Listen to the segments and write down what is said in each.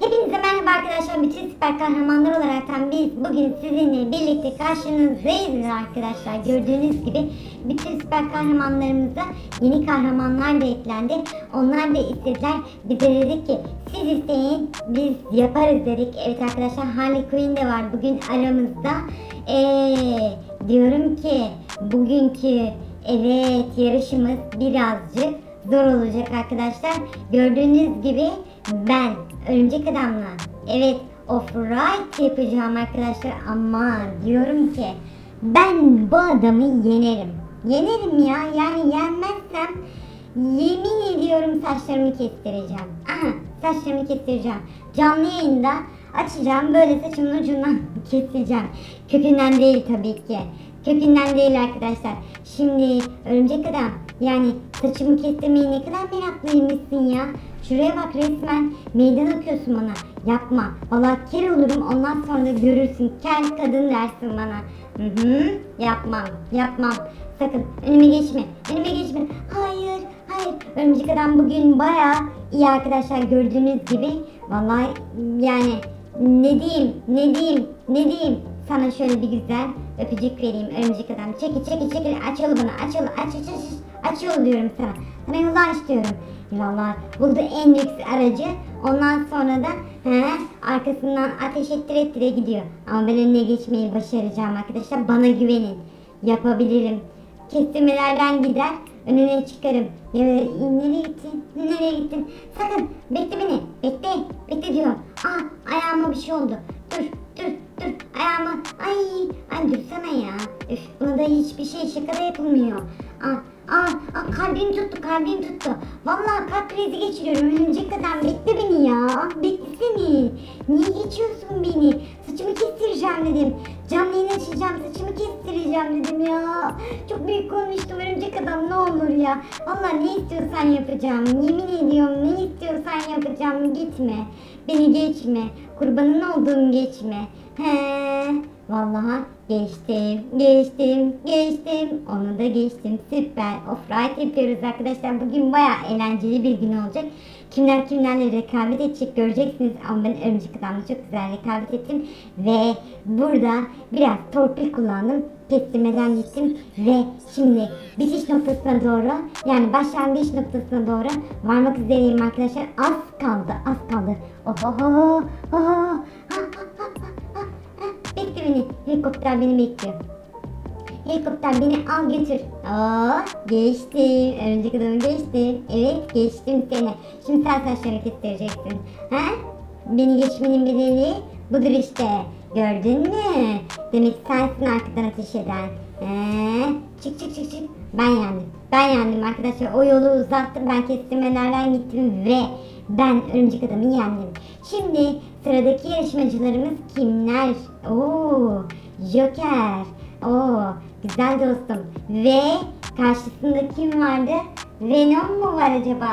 Hepinize merhaba arkadaşlar. Bütün süper kahramanlar olaraktan biz bugün sizinle birlikte karşınızdayız arkadaşlar. Gördüğünüz gibi bütün süper kahramanlarımıza yeni kahramanlar da eklendi. Onlar da istediler. Bize dedik ki siz isteyin biz yaparız dedik. Evet arkadaşlar Harley Quinn de var bugün aramızda. Eee diyorum ki bugünkü evet yarışımız birazcık zor olacak arkadaşlar. Gördüğünüz gibi ben örümcek adamla evet off-right yapacağım arkadaşlar ama diyorum ki ben bu adamı yenerim. Yenerim ya yani yenmezsem yemin ediyorum saçlarımı kestireceğim. Aha saçlarımı kestireceğim. Canlı yayında açacağım böyle saçımın ucundan keseceğim. Kökünden değil tabii ki. Kökünden değil arkadaşlar. Şimdi örümcek adam yani saçımı kestirmeyi ne kadar meraklıymışsın ya. Şuraya bak resmen meydan okuyorsun bana. Yapma. Valla kel olurum ondan sonra da görürsün. Kel kadın dersin bana. Hı hı. Yapmam. Yapmam. Sakın önüme geçme. Önüme geçme. Hayır. Hayır. Örümcek adam bugün baya iyi arkadaşlar gördüğünüz gibi. Vallahi yani ne diyeyim ne diyeyim ne diyeyim. Sana şöyle bir güzel öpücük vereyim örümcek adam. Çekil çekil çekil aç yolu bana aç aç aç aç. Aç yolu diyorum sana. Sana yolu aç diyorum. Valla buldu en lüks aracı. Ondan sonra da he, arkasından ateş ettire ettire gidiyor. Ama ben önüne geçmeyi başaracağım arkadaşlar. Bana güvenin. Yapabilirim. Kestirmelerden gider. Önüne çıkarım. Ya, nereye gittin? Nereye gittin? Sakın bekle beni. Bekle. Bekle diyorum. Aa ayağıma bir şey oldu. Dur dur dur. Ayağıma. Ay. Ay dursana ya. Üf buna da hiçbir şey şakada yapılmıyor. Aa, aa, aa kalbim tuttu kalbim tuttu. Vallahi kalp krizi geçiriyorum. Örümcek adam bekle beni ya. Beklesene. Niye geçiyorsun beni? Saçımı kestireceğim dedim. Canlı açacağım saçımı kestireceğim dedim ya. Çok büyük konuştum örümcek adam ne olur ya. Vallahi ne istiyorsan yapacağım. Yemin ediyorum ne istiyorsan yapacağım. Gitme. Beni geçme. Kurbanın olduğum geçme. He. Vallahi geçtim, geçtim, geçtim. Onu da geçtim. Süper. Offride yapıyoruz arkadaşlar. Bugün baya eğlenceli bir gün olacak. Kimler kimlerle rekabet edecek göreceksiniz. Ama ben örümcek adamla çok güzel rekabet ettim. Ve burada biraz torpil kullandım. Kestirmeden gittim. Ve şimdi bitiş noktasına doğru yani başlangıç noktasına doğru varmak üzereyim arkadaşlar. Az kaldı, az kaldı. Ohoho, oho, Beni. Helikopter beni bekliyor. Helikopter beni al götür. Aa, geçtim. Örümcek adamı geçtim. Evet geçtim seni. Şimdi sen saçlarını kestireceksin. Ha? Beni geçmenin bedeli budur işte. Gördün mü? Demek sensin arkadan ateş eden. Ee, çık çık çık çık. Ben yendim. Ben yendim arkadaşlar. O yolu uzattım. Ben kestirmelerden gittim ve ben örümcek adamı yendim. Şimdi sıradaki yarışmacılarımız kimler? Oo, Joker. Oo, güzel dostum. Ve karşısında kim vardı? Venom mu var acaba?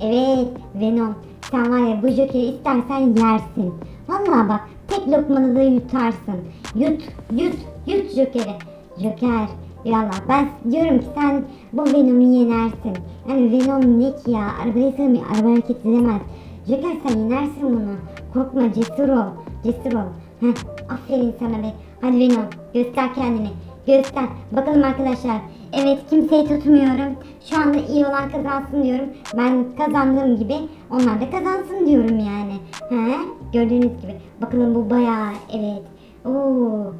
Evet, Venom. Sen var ya bu Joker'i istersen yersin. Vallahi bak tek lokmada da yutarsın. Yut, yut, yut Joker'i. Joker. Valla ben diyorum ki sen bu Venom'u yenersin. Yani Venom ne ki ya? Arabaya sığmıyor. Araba hareket edemez. Joker sen yenersin bunu. Korkma cesur ol. Cesur ol. Heh, aferin sana be. Hadi Venom göster kendini. Göster. Bakalım arkadaşlar. Evet kimseyi tutmuyorum. Şu anda iyi olan kazansın diyorum. Ben kazandığım gibi onlar da kazansın diyorum yani. He? Gördüğünüz gibi. Bakalım bu bayağı evet. Oo.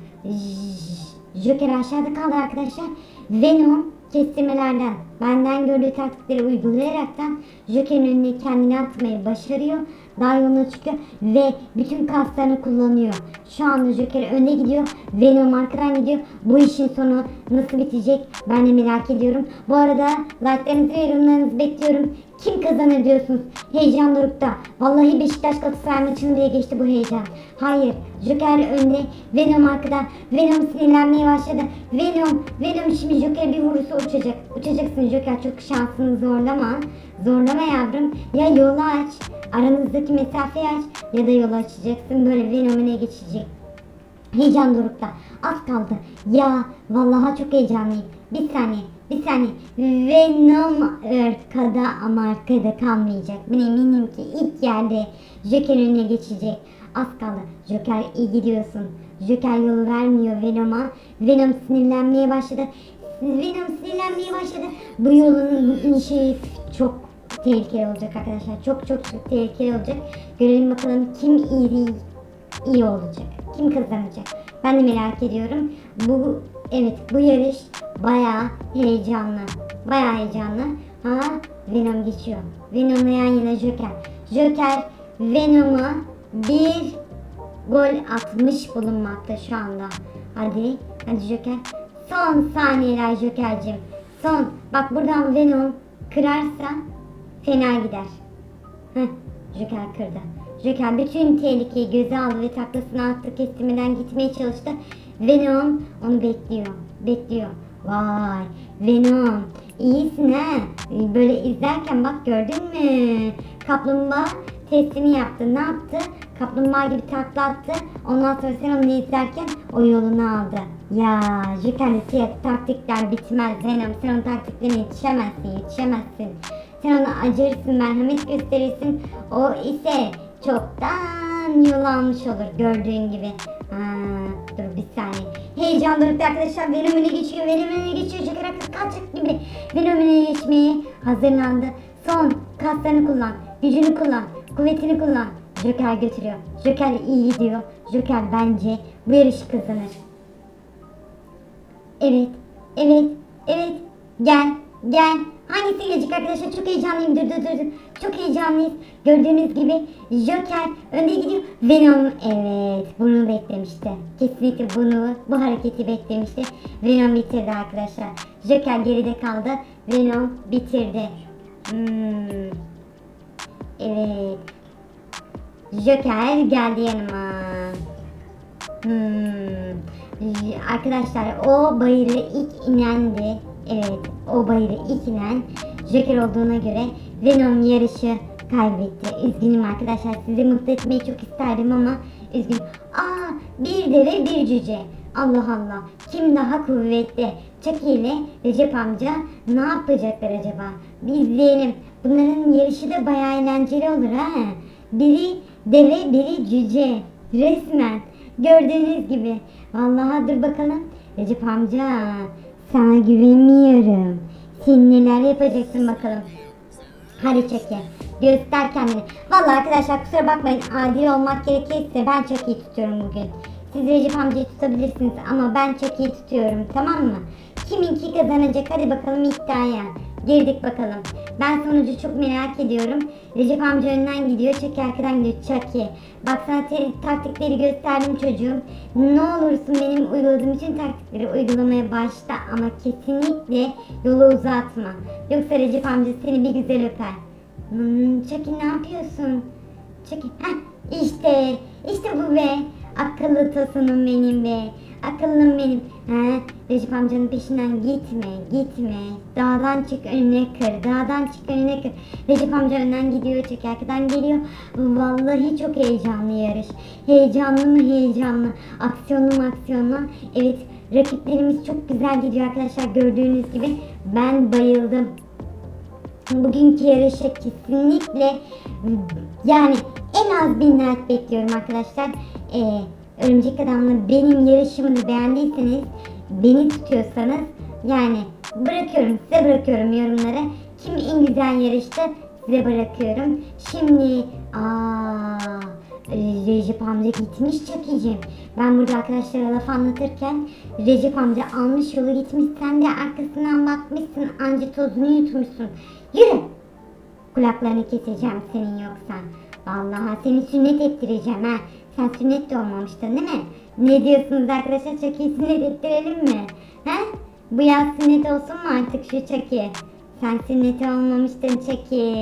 Joker aşağıda kaldı arkadaşlar. Venom kestirmelerden benden gördüğü taktikleri uygulayaraktan Joker'in önüne kendini atmayı başarıyor. Daha yoluna çıkıyor ve bütün kaslarını kullanıyor. Şu anda Joker öne gidiyor. Venom arkadan gidiyor. Bu işin sonu nasıl bitecek ben de merak ediyorum. Bu arada like'larınızı ve yorumlarınızı bekliyorum. Kim kazanır diyorsunuz? Heyecan dorukta. Vallahi Beşiktaş Galatasaray maçını bile geçti bu heyecan. Hayır. Joker önde. Venom arkada. Venom sinirlenmeye başladı. Venom. Venom şimdi Joker bir vurursa uçacak. Uçacaksın Joker. Çok şansını zorlama. Zorlama yavrum. Ya yolu aç. Aranızdaki mesafeyi aç. Ya da yolu açacaksın. Böyle Venom öne geçecek. Heyecan dorukta. Az kaldı. Ya vallahi çok heyecanlıyım. Bir saniye. Bir saniye. Venom arkada ama arkada kalmayacak. Ben eminim ki ilk yerde Joker önüne geçecek. Az kaldı. Joker iyi gidiyorsun. Joker yol vermiyor Venom'a. Venom sinirlenmeye başladı. Venom sinirlenmeye başladı. Bu yolun şey çok tehlikeli olacak arkadaşlar. Çok çok çok tehlikeli olacak. Görelim bakalım kim iyi iyi olacak. Kim kazanacak? Ben de merak ediyorum. Bu evet bu yarış bayağı heyecanlı. Bayağı heyecanlı. Ha Venom geçiyor. Venom'la yan yana Joker. Joker Venom'a bir gol atmış bulunmakta şu anda. Hadi, hadi Joker. Son saniyeler Joker'cim. Son. Bak buradan Venom kırarsa fena gider. Heh, Joker kırdı. Joker bütün tehlikeyi göze aldı ve taklasını attı kestirmeden gitmeye çalıştı. Venom onu bekliyor. Bekliyor. Vay Venom iyisin ha. Böyle izlerken bak gördün mü? Kaplumbağa testini yaptı. Ne yaptı? Kaplumbağa gibi takla attı. Ondan sonra sen onu izlerken o yolunu aldı. Ya Joker'le siyah taktikler bitmez Venom. Sen onun taktiklerine yetişemezsin, yetişemezsin. Sen ona acırsın, merhamet gösterirsin. O ise çoktan yol olur gördüğün gibi. Ha, dur bir saniye. Heyecan dorukta arkadaşlar. Venom öne geçiyor, Venom öne geçiyor. Akıl kaçacak gibi. Venom öne geçmeye hazırlandı. Son kaslarını kullan, gücünü kullan, kuvvetini kullan. Joker götürüyor. Joker iyi gidiyor. Joker bence bu yarışı kazanır. Evet, evet, evet. Gel, gel. Hangisi gelecek arkadaşlar? Çok heyecanlıyım. Dur, dur, dur, dur. Çok heyecanlıyız. Gördüğünüz gibi Joker önde gidiyor. Venom evet bunu beklemişti. Kesinlikle bunu bu hareketi beklemişti. Venom bitirdi arkadaşlar. Joker geride kaldı. Venom bitirdi. Hmm. Evet. Joker geldi yanıma. Hmm. Arkadaşlar o bayırı ilk inendi. Evet o bayırı ilk inen Joker olduğuna göre Venom yarışı kaybetti. Üzgünüm arkadaşlar sizi mutlu etmeyi çok isterdim ama üzgünüm. Aa bir deve bir cüce. Allah Allah kim daha kuvvetli? Chucky ile Recep amca ne yapacaklar acaba? Bir izleyelim. Bunların yarışı da bayağı eğlenceli olur ha. Biri deve biri cüce. Resmen. Gördüğünüz gibi. Vallahi dur bakalım. Recep amca sana güvenmiyorum. Sen neler yapacaksın bakalım. Hadi çeki. Göster kendini. Vallahi arkadaşlar kusura bakmayın adil olmak gerekirse ben çok iyi tutuyorum bugün. Siz Recep amcayı tutabilirsiniz ama ben çok iyi tutuyorum tamam mı? Kiminki kazanacak hadi bakalım iddiaya. Girdik bakalım. Ben sonucu çok merak ediyorum. Recep amca önden gidiyor, Çaki arkadan gidiyor. Çaki. Bak sana taktikleri gösterdim çocuğum. Ne olursun benim uyguladığım bütün taktikleri uygulamaya başla ama kesinlikle yolu uzatma. Yoksa Recep amca seni bir güzel öper. Hmm, Çaki ne yapıyorsun? Çaki, heh, işte, işte bu be. Akıllı tosunum benim be. Akıllım benim. He, Recep amcanın peşinden gitme, gitme. Dağdan çık önüne kır, dağdan çık önüne kır. Recep amca önden gidiyor, çek arkadan geliyor. Vallahi çok heyecanlı yarış. Heyecanlı mı heyecanlı, aksiyonlu mu aksiyonlu. Evet, rakiplerimiz çok güzel gidiyor arkadaşlar gördüğünüz gibi. Ben bayıldım. Bugünkü yarışa kesinlikle yani en az bin like bekliyorum arkadaşlar. Ee, Örümcek Adam'la benim yarışımı beğendiyseniz, beni tutuyorsanız yani bırakıyorum size bırakıyorum yorumlara. Kim en güzel yarıştı size bırakıyorum. Şimdi aa Recep amca gitmiş Çakıcığım. Ben burada arkadaşlara laf anlatırken Recep amca almış yolu gitmiş. Sen de arkasından bakmışsın anca tozunu yutmuşsun. Yürü! Kulaklarını keseceğim senin yoksa. Vallahi seni sünnet ettireceğim ha. Sen sünnet olmamıştın değil mi? Ne diyorsunuz arkadaşlar? İyi sünnet ettirelim mi? He? Bu yaz sünnet olsun mu artık şu Çaki? Sen sünnet olmamıştın Çaki.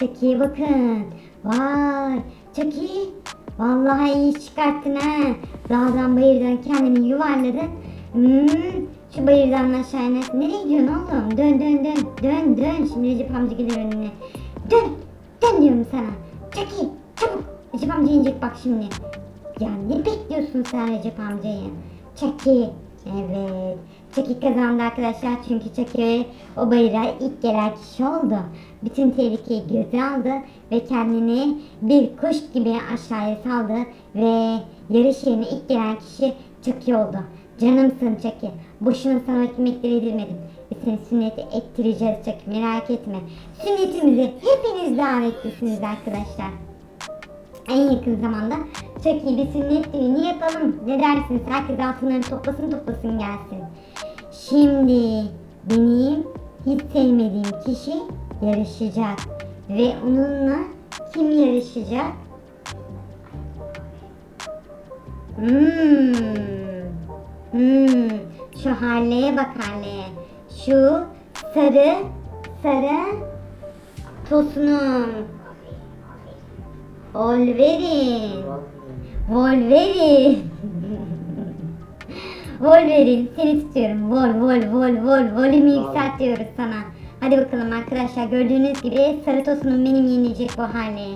Çaki'ye bakın. Vay. Çaki. Vallahi iyi çıkarttın ha. Dağdan bayırdan kendini yuvarladın. Hmm, şu bayırdan aşağı iner. Nereye gidiyorsun oğlum? Dön dön dön. Dön dön. Şimdi Recep amca gelir önüne. Dön. Dön diyorum sana. Çabuk. Recep amca inecek bak şimdi. Ya ne bekliyorsun sen Recep amcayı? Çaki. Evet. Chucky kazandı arkadaşlar çünkü Chucky o bayrağa ilk gelen kişi oldu. Bütün tehlikeyi göze aldı ve kendini bir kuş gibi aşağıya saldı ve yarış yerine ilk gelen kişi Chucky oldu. Canımsın Chucky. Boşuna sana ekmekleri yedirmedim. Ve seni sünneti ettireceğiz Chucky merak etme. Sünnetimize hepiniz davetlisiniz arkadaşlar. En yakın zamanda çok iyi bir sünnet düğünü yapalım. Ne dersiniz? Herkes altınlarını toplasın toplasın gelsin. Şimdi benim hiç sevmediğim kişi yarışacak. Ve onunla kim yarışacak? Hmm. Hmm. Şu Harley'e bak Harley'e. Şu sarı sarı tosunum. Wolverine. Wolverine. Wolverine seni tutuyorum. Vol vol vol vol volümü yükseltiyoruz sana. Hadi bakalım arkadaşlar gördüğünüz gibi sarı tosunum benim yenilecek bu hale.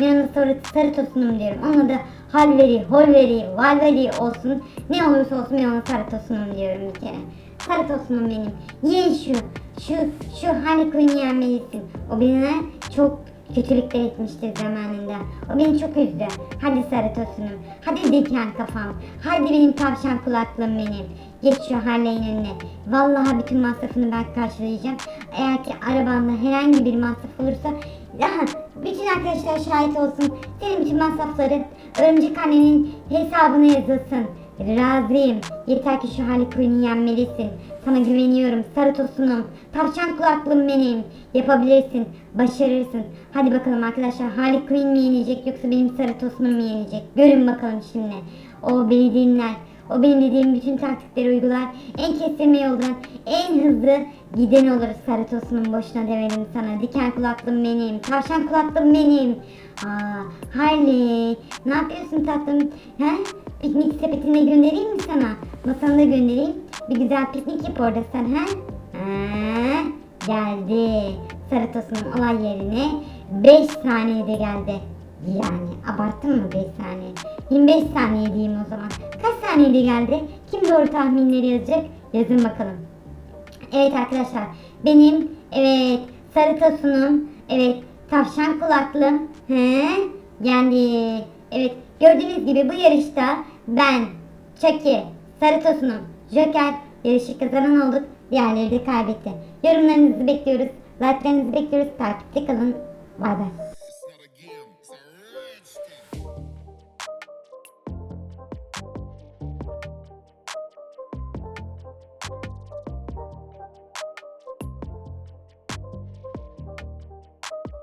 Ben ona sarı, sarı tosunum diyorum. Ona da halveri, holveri, valveri olsun. Ne olursa olsun ben ona sarı tosunum diyorum bir kere. Sarı tosunum benim. Yen şu, şu, şu Harley Quinn'i yenmelisin. O bana çok kötülükler etmiştir zamanında. O beni çok üzdü. Hadi sarı tosunum. Hadi diken kafam. Hadi benim tavşan kulaklığım benim. Geç şu Harley'in önüne. Vallahi bütün masrafını ben karşılayacağım. Eğer ki arabanda herhangi bir masraf olursa Aha, bütün arkadaşlar şahit olsun. Senin bütün masrafların örümcek annenin hesabına yazılsın. Razıyım. Yeter ki şu Harley Quinn'i yenmelisin. Sana güveniyorum. Sarı tosunum. Tavşan kulaklığım benim. Yapabilirsin. Başarırsın. Hadi bakalım arkadaşlar. Harley Quinn mi yenecek yoksa benim sarı tosunum mu yenecek? Görün bakalım şimdi. O beni dinler. O benim dediğim bütün taktikleri uygular. En kestirme yoldan en hızlı giden olur sarı tosunum boşuna demedim sana. Diken kulaklığım benim. Tavşan kulaklığım benim. Aa, Harley. Ne yapıyorsun tatlım? He? Piknik sepetine göndereyim mi sana? Masanı da göndereyim. Bir güzel piknik yap orada sen ha? Ha, geldi. Sarı tosunun olay yerine 5 saniyede geldi. Yani abarttın mı 5 saniye? 25 saniye diyeyim o zaman. Kaç saniyede geldi? Kim doğru tahminleri yazacak? Yazın bakalım. Evet arkadaşlar benim evet sarı tosunum evet tavşan kulaklım he yani evet gördüğünüz gibi bu yarışta ben Chucky sarı tosunum Joker yarışı kazanan olduk. Diğerleri de kaybetti. Yorumlarınızı bekliyoruz like'larınızı bekliyoruz. Takipte kalın. Bay bay